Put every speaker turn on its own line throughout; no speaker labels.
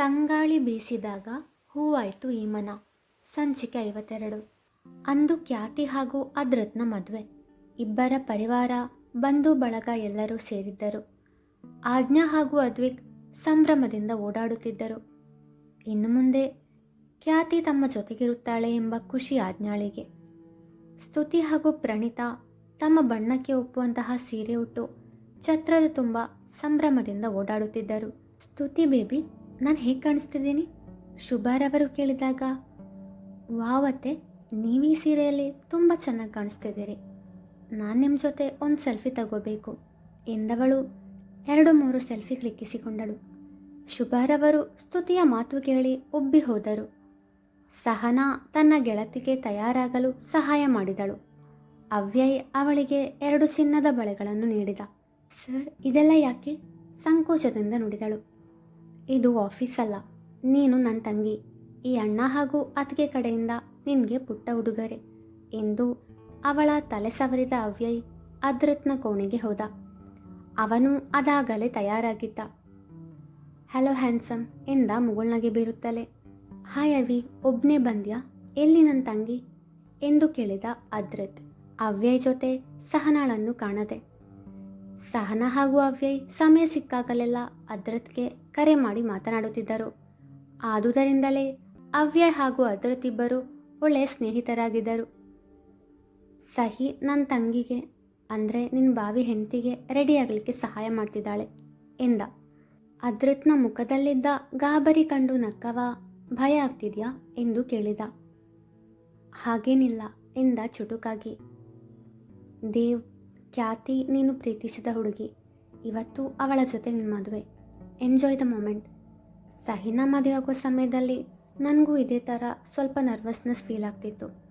ತಂಗಾಳಿ ಬೀಸಿದಾಗ ಹೂವಾಯ್ತು ಈ ಮನ. ಸಂಚಿಕೆ ಐವತ್ತೆರಡು. ಅಂದು ಖ್ಯಾತಿ ಹಾಗೂ ಅದ್ರತ್ನ ಮದುವೆ. ಇಬ್ಬರ ಪರಿವಾರ, ಬಂಧು, ಬಳಗ ಎಲ್ಲರೂ ಸೇರಿದ್ದರು. ಆಜ್ಞಾ ಹಾಗೂ ಅದ್ವಿಕ್ ಸಂಭ್ರಮದಿಂದ ಓಡಾಡುತ್ತಿದ್ದರು. ಇನ್ನು ಮುಂದೆ ಖ್ಯಾತಿ ತಮ್ಮ ಜೊತೆಗಿರುತ್ತಾಳೆ ಎಂಬ ಖುಷಿ ಆಜ್ಞಾಳಿಗೆ. ಸ್ತುತಿ ಹಾಗೂ ಪ್ರಣೀತಾ ತಮ್ಮ ಬಣ್ಣಕ್ಕೆ ಒಪ್ಪುವಂತಹ ಸೀರೆ ಉಟ್ಟು ಛತ್ರದ ತುಂಬ ಸಂಭ್ರಮದಿಂದ ಓಡಾಡುತ್ತಿದ್ದರು. ಸ್ತುತಿ ಬೇಬಿ ನಾನು ಹೇಗೆ ಕಾಣಿಸ್ತಿದ್ದೀನಿ? ಶುಭಾರವರು ಕೇಳಿದಾಗ ವಾವತ್ತೆ ನೀವು ಈ ಸೀರೆಯಲ್ಲಿ ತುಂಬ ಚೆನ್ನಾಗಿ ಕಾಣಿಸ್ತಿದ್ದೀರಿ. ನಾನು ನಿಮ್ಮ ಜೊತೆ ಒಂದು ಸೆಲ್ಫಿ ತಗೋಬೇಕು. ಎಂದವಳು ಎರಡು ಮೂರು ಸೆಲ್ಫಿ ಕ್ಲಿಕ್ಕಿಸಿಕೊಂಡಳು ಶುಭಾರವರು ಸ್ತುತಿಯ ಮಾತು ಕೇಳಿ ಉಬ್ಬಿ ಹೋದರು. ಸಹನಾ ತನ್ನ ಗೆಳತಿಗೆ ತಯಾರಾಗಲು ಸಹಾಯ ಮಾಡಿದಳು. ಅವ್ಯಯ್ ಅವಳಿಗೆ ಎರಡು ಚಿನ್ನದ ಬಳೆಗಳನ್ನು ನೀಡಿದ. ಸರ್, ಇದೆಲ್ಲ ಯಾಕೆ? ಸಂಕೋಚದಿಂದ ನುಡಿದಳು. ಇದು ಆಫೀಸ್ ಅಲ್ಲ. ನೀನು ನನ್ನ ತಂಗಿ. ಈ ಅಣ್ಣ ಹಾಗೂ ಅತ್ತಿಗೆ ಕಡೆಯಿಂದ ನಿನಗೆ ಪುಟ್ಟ ಉಡುಗೊರೆ ಎಂದು ಅವಳ ತಲೆ ಸವರಿದ ಅವ್ಯಯ್ ಅದ್ರತ್ನ ಕೋಣೆಗೆ ಹೋದ. ಅವನು ಅದಾಗಲೇ ತಯಾರಾಗಿದ್ದ. ಹಲೋ ಹ್ಯಾನ್ಸಮ್ ಎಂದ ಮುಗುಳ್ನಗೆ ಬೀರುತ್ತಲೇ. ಹಾಯ್, ಅವಿ. ಒಬ್ಬನೇ ಬಂದ್ಯಾ? ಎಲ್ಲಿ ನನ್ನ ತಂಗಿ? ಎಂದು ಕೇಳಿದ ಅದ್ರತ್. ಅವ್ಯಯ್ ಜೊತೆ ಸಹನಾಳನ್ನು ಕಾಣದೆ ಸಹನ ಹಾಗೂ ಅವ್ಯಯ್ ಸಮಯ ಸಿಕ್ಕಾಗಲೆಲ್ಲ ಅದ್ರತ್ಗೆ ಕರೆ ಮಾಡಿ ಮಾತನಾಡುತ್ತಿದ್ದರು. ಆದುದರಿಂದಲೇ ಅವ್ಯಯ್ ಹಾಗೂ ಅದ್ರತ್ ಇಬ್ಬರು ಒಳ್ಳೆಯ ಸ್ನೇಹಿತರಾಗಿದ್ದರು. ಸಹಿ ನನ್ನ ತಂಗಿಗೆ, ಅಂದರೆ ನಿನ್ನ ಬಾವಿ ಹೆಂಡತಿಗೆ ರೆಡಿಯಾಗಲಿಕ್ಕೆ ಸಹಾಯ ಮಾಡ್ತಿದ್ದಾಳೆ ಎಂದ. ಅದ್ರತ್ನ ಮುಖದಲ್ಲಿದ್ದ ಗಾಬರಿ ಕಂಡು ನಕ್ಕವ, ಭಯ ಆಗ್ತಿದ್ಯಾ ಎಂದು ಕೇಳಿದ. ಹಾಗೇನಿಲ್ಲ ಎಂದ ಚುಟುಕಾಗಿ. ದೇವ್ ಖ್ಯಾತಿ ನೀನು ಪ್ರೀತಿಸಿದ ಹುಡುಗಿ. ಇವತ್ತು ಅವಳ ಜೊತೆ ನಿನ್ನ ಮದುವೆ. ಎಂಜಾಯ್ ದ ಮೂಮೆಂಟ್ ಸಹಿನ ಮದುವೆ ಆಗೋ ಸಮಯದಲ್ಲಿ ನನಗೂ ಇದೇ ಥರ ಸ್ವಲ್ಪ ನರ್ವಸ್ನೆಸ್ ಫೀಲ್ ಆಗ್ತಿತ್ತು.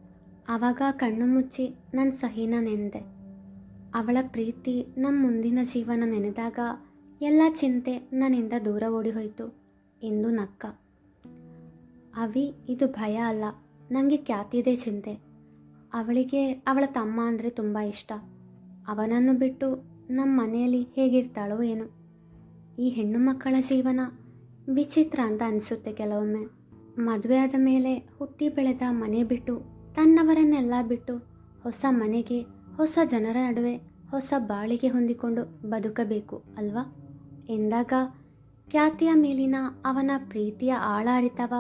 ಆವಾಗ ಕಣ್ಣು ಮುಚ್ಚಿ ನನ್ನ ಸಹಿನ ನೆನೆದೆ. ಅವಳ ಪ್ರೀತಿ ನಮ್ಮ ಮುಂದಿನ ಜೀವನ ನೆನೆದಾಗ ಎಲ್ಲ ಚಿಂತೆ ನನ್ನಿಂದ ದೂರ ಓಡಿ ಹೋಯಿತು. ಎಂದು ನಕ್ಕ. ಅವಿ, ಇದು ಭಯ ಅಲ್ಲ. ನನಗೆ ಖ್ಯಾತಿದೆ ಚಿಂತೆ. ಅವಳಿಗೆ ಅವಳ ತಮ್ಮ ಅಂದರೆ ತುಂಬ ಇಷ್ಟ. ಅವನನ್ನು ಬಿಟ್ಟು ನಮ್ಮ ಮನೆಯಲ್ಲಿ ಹೇಗಿರ್ತಾಳೋ ಏನೋ. ಈ ಹೆಣ್ಣು ಮಕ್ಕಳ ಜೀವನ ವಿಚಿತ್ರ ಅಂತ ಅನಿಸುತ್ತೆ ಕೆಲವೊಮ್ಮೆ. ಮದುವೆ ಆದ ಮೇಲೆ ಹುಟ್ಟಿ ಬೆಳೆದ ಮನೆ ಬಿಟ್ಟು, ತನ್ನವರನ್ನೆಲ್ಲ ಬಿಟ್ಟು ಹೊಸ ಮನೆಗೆ, ಹೊಸ ಜನರ ನಡುವೆ, ಹೊಸ ಬಾಳಿಗೆ ಹೊಂದಿಕೊಂಡು ಬದುಕಬೇಕು ಅಲ್ವಾ? ಎಂದಾಗ ಖ್ಯಾತಿಯ ಮೇಲಿನ ಅವನ ಪ್ರೀತಿಯ ಆಳ ಅರಿತವ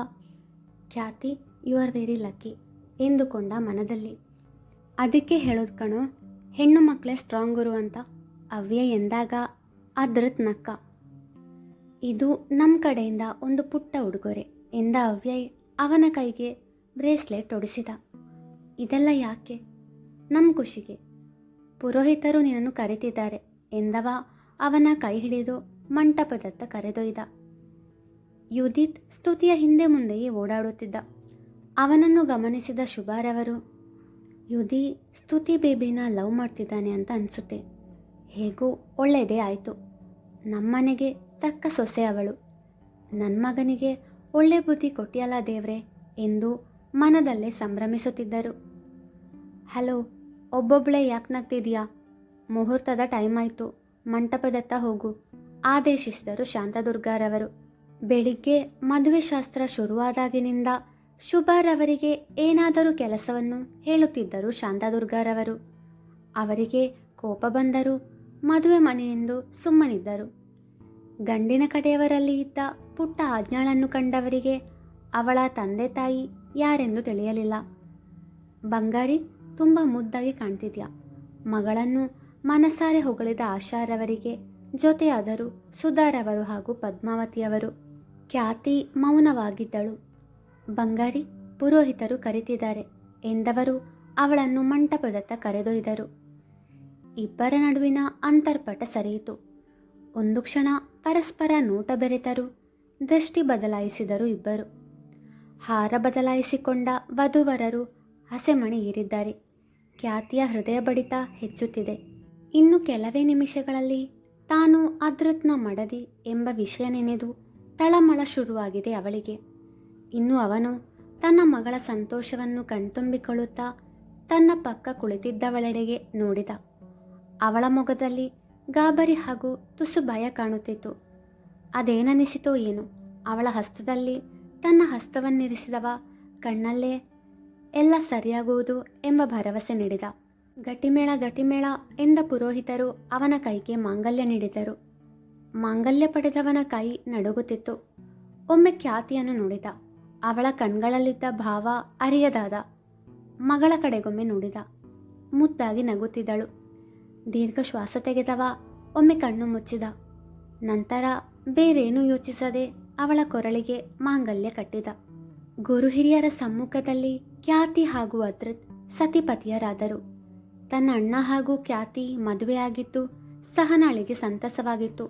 Khyati you are very lucky ಎಂದುಕೊಂಡ ಮನದಲ್ಲಿ. ಅದಕ್ಕೆ ಹೇಳೋದು ಕಣೋ ಹೆಣ್ಣು ಮಕ್ಕಳೇ ಸ್ಟ್ರಾಂಗ್ ಗುರು ಅಂತ ಅವ್ಯ ಎಂದಾಗ ಅದ್ರತ್ ನಕ್ಕ. ಇದು ನಮ್ಮ ಕಡೆಯಿಂದ ಒಂದು ಪುಟ್ಟ ಉಡುಗೊರೆ ಎಂದ ಅವ್ಯಯ್ ಅವನ ಕೈಗೆ ಬ್ರೇಸ್ಲೆಟ್ ಒಡಿಸಿದ. ಇದೆಲ್ಲ ಯಾಕೆ? ನಮ್ಮ ಖುಷಿಗೆ. ಪುರೋಹಿತರು ನಿನ್ನನ್ನು ಕರೆತಿದ್ದಾರೆ ಎಂದವ ಅವನ ಕೈ ಹಿಡಿದು ಮಂಟಪದತ್ತ ಕರೆದೊಯ್ದ. ಯುದಿತ್ ಸ್ತುತಿಯ ಹಿಂದೆ ಮುಂದೆಯೇ ಓಡಾಡುತ್ತಿದ್ದ. ಅವನನ್ನು ಗಮನಿಸಿದ ಶುಭಾರವರು ಯುದಿ ಸ್ತುತಿ ಬೇಬಿನ ಲವ್ ಮಾಡ್ತಿದ್ದಾನೆ ಅಂತ ಅನಿಸುತ್ತೆ. ಹೇಗೂ ಒಳ್ಳೆಯದೇ ಆಯಿತು. ನಮ್ಮನೆಗೆ ತಕ್ಕ ಸೊಸೆ ಅವಳು. ನನ್ನ ಮಗನಿಗೆ ಒಳ್ಳೆ ಬುದ್ಧಿ ಕೊಟ್ಟಿಯಲ್ಲ ದೇವ್ರೆ ಎಂದು ಮನದಲ್ಲೇ ಸಂಭ್ರಮಿಸುತ್ತಿದ್ದರು. ಹಲೋ ಒಬ್ಬೊಬ್ಬಳೇ ಯಾಕೆ ನಗ್ತಿದೀಯಾ ಮುಹೂರ್ತದ ಟೈಮ್ ಆಯಿತು. ಮಂಟಪದತ್ತ ಹೋಗು ಆದೇಶಿಸಿದರು ಶಾಂತದುರ್ಗಾರವರು. ಬೆಳಿಗ್ಗೆ ಮದುವೆ ಶಾಸ್ತ್ರ ಶುರುವಾದಾಗಿನಿಂದ ಶುಭರವರಿಗೆ ಏನಾದರೂ ಕೆಲಸವನ್ನು ಹೇಳುತ್ತಿದ್ದರು ಶಾಂತದುರ್ಗಾರವರು. ಅವರಿಗೆ ಕೋಪ ಬಂದರೂ ಮದುವೆ ಮನೆಯೆಂದು ಸುಮ್ಮನಿದ್ದರು. ಗಂಡಿನ ಕಡೆಯವರಲ್ಲಿ ಇದ್ದ ಪುಟ್ಟ ಆಜ್ಞಾಳನ್ನು ಕಂಡವರಿಗೆ ಅವಳ ತಂದೆ ತಾಯಿ ಯಾರೆಂದು ತಿಳಿಯಲಿಲ್ಲ. ಬಂಗಾರಿ ತುಂಬ ಮುದ್ದಾಗಿ ಕಾಣ್ತಿದ್ಯಾ. ಮಗಳನ್ನು ಮನಸಾರೆ ಹೊಗಳಿದ ಆಶಾರವರಿಗೆ ಜೊತೆಯಾದರು ಸುಧಾರವರು ಹಾಗೂ ಪದ್ಮಾವತಿಯವರು ಖ್ಯಾತಿ ಮೌನವಾಗಿದ್ದಳು. ಬಂಗಾರಿ, ಪುರೋಹಿತರು ಕರೀತಿದ್ದಾರೆ ಎಂದವರು ಅವಳನ್ನು ಮಂಟಪದತ್ತ ಕರೆದೊಯ್ದರು. ಇಬ್ಬರ ನಡುವಿನ ಅಂತರ್ಪಟ ಸರಿಯಿತು. ಒಂದು ಕ್ಷಣ ಪರಸ್ಪರ ನೋಟ ಬೆರೆತರು, ದೃಷ್ಟಿ ಬದಲಾಯಿಸಿದರು ಇಬ್ಬರು. ಹಾರ ಬದಲಾಯಿಸಿಕೊಂಡ ವಧುವರರು ಹಸೆಮಣಿ ಏರಿದ್ದಾರೆ. ಖ್ಯಾತಿಯ ಹೃದಯ ಬಡಿತ ಹೆಚ್ಚುತ್ತಿದೆ. ಇನ್ನು ಕೆಲವೇ ನಿಮಿಷಗಳಲ್ಲಿ ತಾನು ಅದೃತ್ನ ಮಡದಿ ಎಂಬ ವಿಷಯ ನೆನೆದು ತಳಮಳ ಶುರುವಾಗಿದೆ ಅವಳಿಗೆ. ಇನ್ನು ಅವನು ತನ್ನ ಮಗಳ ಸಂತೋಷವನ್ನು ಕಣ್ತುಂಬಿಕೊಳ್ಳುತ್ತಾ ತನ್ನ ಪಕ್ಕ ಕುಳಿತಿದ್ದವಳೆಡೆಗೆ ನೋಡಿದ. ಅವಳ ಮೊಗದಲ್ಲಿ ಗಾಬರಿ ಹಾಗೂ ತುಸು ಭಯ ಕಾಣುತ್ತಿತ್ತು. ಅದೇನನಿಸಿತೋ ಏನು? ಅವಳ ಹಸ್ತದಲ್ಲಿ ತನ್ನ ಹಸ್ತವನ್ನಿರಿಸಿದವ ಕಣ್ಣಲ್ಲೇ ಎಲ್ಲ ಸರಿಯಾಗುವುದು ಎಂಬ ಭರವಸೆ ನೀಡಿದ. ಗಟಿಮೇಳ ಗಟಿಮೇಳ ಎಂದ ಪುರೋಹಿತರು ಅವನ ಕೈಗೆ ಮಾಂಗಲ್ಯ ನೀಡಿದರು. ಮಾಂಗಲ್ಯ ಪಡೆದವನ ಕೈ ನಡುಗುತ್ತಿತ್ತು. ಒಮ್ಮೆ ಖ್ಯಾತಿಯನ್ನು ನೋಡಿದ. ಅವಳ ಕಣ್ಗಳಲ್ಲಿದ್ದ ಭಾವ ಅರಿಯದಾದ. ಮಗಳ ಕಡೆಗೊಮ್ಮೆ ನೋಡಿದ. ಮುದ್ದಾಗಿ ನಗುತ್ತಿದ್ದಳು. ದೀರ್ಘ ಶ್ವಾಸ ತೆಗೆದವ. ಒಮ್ಮೆ ಕಣ್ಣು ಮುಚ್ಚಿದ. ನಂತರ ಬೇರೇನೂ ಯೋಚಿಸದೆ ಅವಳ ಕೊರಳಿಗೆ ಮಾಂಗಲ್ಯ ಕಟ್ಟಿದ. ಗುರು ಹಿರಿಯರ ಸಮ್ಮುಖದಲ್ಲಿ ಖ್ಯಾತಿ ಹಾಗೂ ಅದೃತ್ ಸತಿಪತಿಯರಾದರು. ತನ್ನ ಅಣ್ಣ ಹಾಗೂ ಖ್ಯಾತಿ ಮದುವೆಯಾಗಿದ್ದು ಸಹನಾಳಿಗೆ ಸಂತಸವಾಗಿತ್ತು.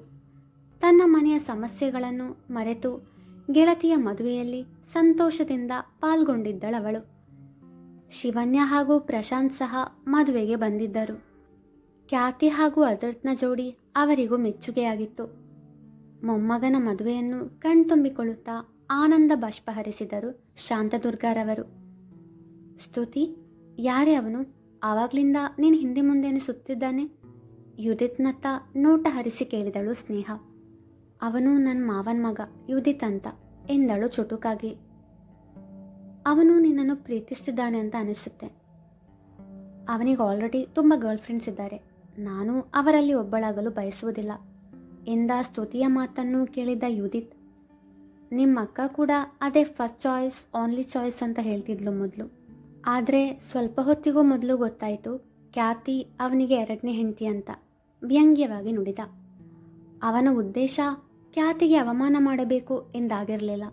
ತನ್ನ ಮನೆಯ ಸಮಸ್ಯೆಗಳನ್ನು ಮರೆತು ಗೆಳತಿಯ ಮದುವೆಯಲ್ಲಿ ಸಂತೋಷದಿಂದ ಪಾಲ್ಗೊಂಡಿದ್ದಳವಳು. ಶಿವನ್ಯ ಹಾಗೂ ಪ್ರಶಾಂತ್ ಸಹ ಮದುವೆಗೆ ಬಂದಿದ್ದರು. ಖ್ಯಾತಿ ಹಾಗೂ ಅದೃತ್ನ ಜೋಡಿ ಅವರಿಗೂ ಮೆಚ್ಚುಗೆಯಾಗಿತ್ತು. ಮೊಮ್ಮಗನ ಮದುವೆಯನ್ನು ಕಣ್ತುಂಬಿಕೊಳ್ಳುತ್ತಾ ಆನಂದ ಬಾಷ್ಪ ಹರಿಸಿದರು ಶಾಂತದುರ್ಗಾರವರು. ಸ್ತುತಿ, ಯಾರೇ ಅವನು? ಆವಾಗ್ಲಿಂದ ನೀನು ಹಿಂದೆ ಮುಂದೆನೆ ಸುತ್ತಿದ್ದಾನೆ ಯುದಿತ್ನತ್ತ ನೋಟ ಹರಿಸಿ ಕೇಳಿದಳು ಸ್ನೇಹ. ಅವನು ನನ್ನ ಮಾವನ ಮಗ, ಯುದಿತ್ ಅಂತ, ಎಂದಳು ಚುಟುಕಾಗಿ. ಅವನು ನಿನ್ನನ್ನು ಪ್ರೀತಿಸ್ತಿದ್ದಾನೆ ಅಂತ ಅನಿಸುತ್ತೆ. ಅವನಿಗೆ ಆಲ್ರೆಡಿ ತುಂಬ ಗರ್ಲ್ ಫ್ರೆಂಡ್ಸ್ ಇದ್ದಾರೆ. ನಾನು ಅವರಲ್ಲಿ ಒಬ್ಬಳಾಗಲು ಬಯಸುವುದಿಲ್ಲ. ಎಂದ ಸ್ತುತಿಯ ಮಾತನ್ನು ಕೇಳಿದ ಯುದಿತ್, ನಿಮ್ಮ ಅಕ್ಕ ಕೂಡ ಅದೇ ಫಸ್ಟ್ ಚಾಯ್ಸ್ ಓನ್ಲಿ ಚಾಯ್ಸ್ ಅಂತ ಹೇಳ್ತಿದ್ಲು ಮೊದಲು. ಆದರೆ ಸ್ವಲ್ಪ ಹೊತ್ತಿಗೂ ಮೊದಲು ಗೊತ್ತಾಯಿತು, ಖ್ಯಾತಿ ಅವನಿಗೆ ಎರಡನೇ ಹೆಂಡತಿ ಅಂತ, ವ್ಯಂಗ್ಯವಾಗಿ ನುಡಿದ. ಅವನ ಉದ್ದೇಶ ಖ್ಯಾತಿಗೆ ಅವಮಾನ ಮಾಡಬೇಕು ಎಂದಾಗಿರಲಿಲ್ಲ.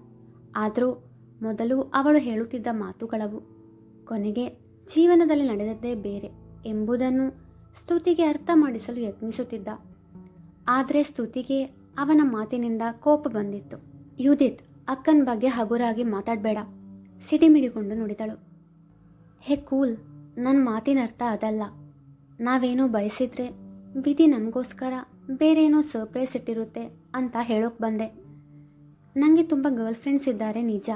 ಆದರೂ ಮೊದಲು ಅವಳು ಹೇಳುತ್ತಿದ್ದ ಮಾತುಗಳವು ಕೊನೆಗೆ ಜೀವನದಲ್ಲಿ ನಡೆದದ್ದೇ ಬೇರೆ ಎಂಬುದನ್ನು ಸ್ತುತಿಗೆ ಅರ್ಥ ಮಾಡಿಸಲು ಯತ್ನಿಸುತ್ತಿದ್ದ. ಆದರೆ ಸ್ತುತಿಗೆ ಅವನ ಮಾತಿನಿಂದ ಕೋಪ ಬಂದಿತ್ತು. ಯುದಿತ್ ಅಕ್ಕನ ಬಗ್ಗೆ ಹಗುರಾಗಿ ಮಾತಾಡಬೇಡ ಸಿಡಿಮಿಡಿಕೊಂಡು ನುಡಿದಳು. ಹೇ ಕೂಲ್ ನನ್ನ ಮಾತಿನ ಅರ್ಥ ಅದಲ್ಲ. ನಾವೇನೋ ಬಯಸಿದ್ರೆ, ವಿಧಿ ನಮಗೋಸ್ಕರ ಬೇರೇನೋ ಸರ್ಪ್ರೈಸ್ ಇಟ್ಟಿರುತ್ತೆ. ಅಂತ ಹೇಳೋಕೆ ಬಂದೆ. ನನಗೆ ತುಂಬ ಗರ್ಲ್ ಫ್ರೆಂಡ್ಸ್ ಇದ್ದಾರೆ ನಿಜ.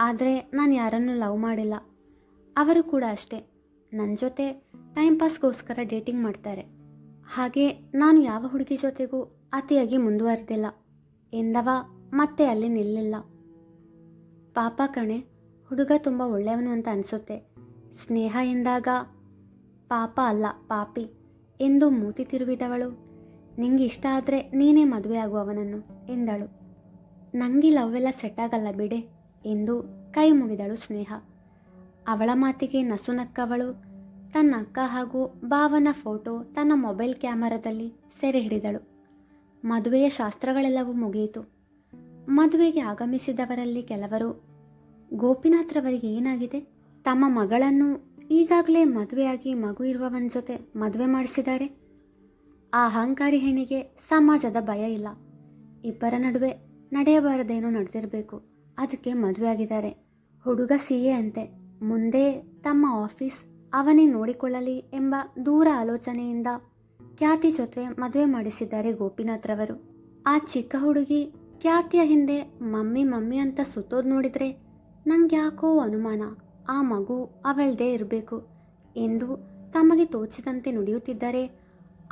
ಆದರೆ ನಾನು ಯಾರನ್ನು ಲವ್ ಮಾಡಿಲ್ಲ. ಅವರು ಕೂಡ ಅಷ್ಟೇ. ನನ್ನ ಜೊತೆ ಟೈಮ್ ಪಾಸ್ಗೋಸ್ಕರ ಡೇಟಿಂಗ್ ಮಾಡ್ತಾರೆ. ಹಾಗೆ ನಾನು ಯಾವ ಹುಡುಗಿ ಜೊತೆಗೂ ಅತಿಯಾಗಿ ಮುಂದುವರೆದಿಲ್ಲ. ಎಂದವ ಮತ್ತೆ ಅಲ್ಲಿ ನಿಲ್ಲಿಲ್ಲ. ಪಾಪ ಕಣೆ, ಹುಡುಗ ತುಂಬ ಒಳ್ಳೆಯವನು ಅಂತ ಅನಿಸುತ್ತೆ. ಸ್ನೇಹ ಎಂದಾಗ ಪಾಪ ಅಲ್ಲ, ಪಾಪಿ. ಎಂದು ಮೂತಿ ತಿರುವಿದವಳು. ನಿಂಗೆ ಇಷ್ಟ ಆದರೆ ನೀನೇ ಮದುವೆ ಆಗು ಅವನನ್ನು, ಎಂದಳು. ನನಗೆ ಲವ್ ಎಲ್ಲ ಸೆಟ್ ಆಗಲ್ಲ ಬಿಡೆ, ಎಂದು ಕೈ ಮುಗಿದಳು ಸ್ನೇಹ. ಅವಳ ಮಾತಿಗೆ ನಸುನಕ್ಕವಳು ತನ್ನ ಅಕ್ಕ ಹಾಗೂ ಭಾವನ ಫೋಟೋ ತನ್ನ ಮೊಬೈಲ್ ಕ್ಯಾಮರಾದಲ್ಲಿ ಸೆರೆ ಹಿಡಿದಳು. ಮದುವೆಯ ಶಾಸ್ತ್ರಗಳೆಲ್ಲವೂ ಮುಗಿಯಿತು. ಮದುವೆಗೆ ಆಗಮಿಸಿದವರಲ್ಲಿ ಕೆಲವರು, ಗೋಪಿನಾಥ್ರವರಿಗೆ ಏನಾಗಿದೆ? ತಮ್ಮ ಮಗಳನ್ನು ಈಗಾಗಲೇ ಮದುವೆಯಾಗಿ ಮಗು ಇರುವವನ ಜೊತೆ ಮದುವೆ ಮಾಡಿಸಿದ್ದಾರೆ. ಆ ಅಹಂಕಾರಿ ಹೆಣ್ಣಿಗೆ ಸಮಾಜದ ಭಯ ಇಲ್ಲ. ಇಬ್ಬರ ನಡುವೆ ನಡೆಯಬಾರದೇನೋ ನಡೆದಿರಬೇಕು. ಅದಕ್ಕೆ ಮದುವೆ ಆಗಿದ್ದಾರೆ. ಹುಡುಗ ಸಿ ಎ ಅಂತೆ. ಮುಂದೆ ತಮ್ಮ ಆಫೀಸ್ ಅವನೇ ನೋಡಿಕೊಳ್ಳಲಿ ಎಂಬ ದೂರ ಆಲೋಚನೆಯಿಂದ ಖ್ಯಾತಿ ಜೊತೆ ಮದುವೆ ಮಾಡಿಸಿದ್ದಾರೆ ಗೋಪಿನಾಥ್ರವರು ಆ ಚಿಕ್ಕ ಹುಡುಗಿ ಖ್ಯಾತಿಯ ಹಿಂದೆ ಮಮ್ಮಿ ಮಮ್ಮಿ ಅಂತ ಸುತ್ತೋದು ನೋಡಿದ್ರೆ ನಂಗೆ ಯಾಕೋ ಅನುಮಾನ. ಆ ಮಗು ಅವಳದೇ ಇರಬೇಕು. ಎಂದು ತಮಗೆ ತೋಚಿದಂತೆ ನುಡಿಯುತ್ತಿದ್ದರೆ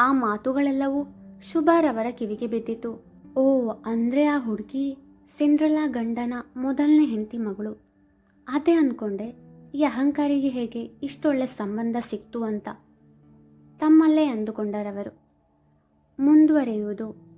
ಆ ಮಾತುಗಳೆಲ್ಲವೂ ಶುಭಾರವರ ಕಿವಿಗೆ ಬಿದ್ದಿತು. ಓ, ಅಂದರೆ ಆ ಹುಡುಗಿ ಸಿಂಡ್ರಲಾ ಗಂಡನ ಮೊದಲನೇ ಹೆಂಡತಿ ಮಗಳು. ಅದೇ ಅಂದ್ಕೊಂಡೆ ಈ ಅಹಂಕಾರಿಗೆ ಹೇಗೆ ಇಷ್ಟೊಳ್ಳೆ ಸಂಬಂಧ ಸಿಕ್ತು ಅಂತ. ತಮ್ಮಲ್ಲೇ ಅಂದುಕೊಂಡರವರು. ಮುಂದುವರೆಯುವುದು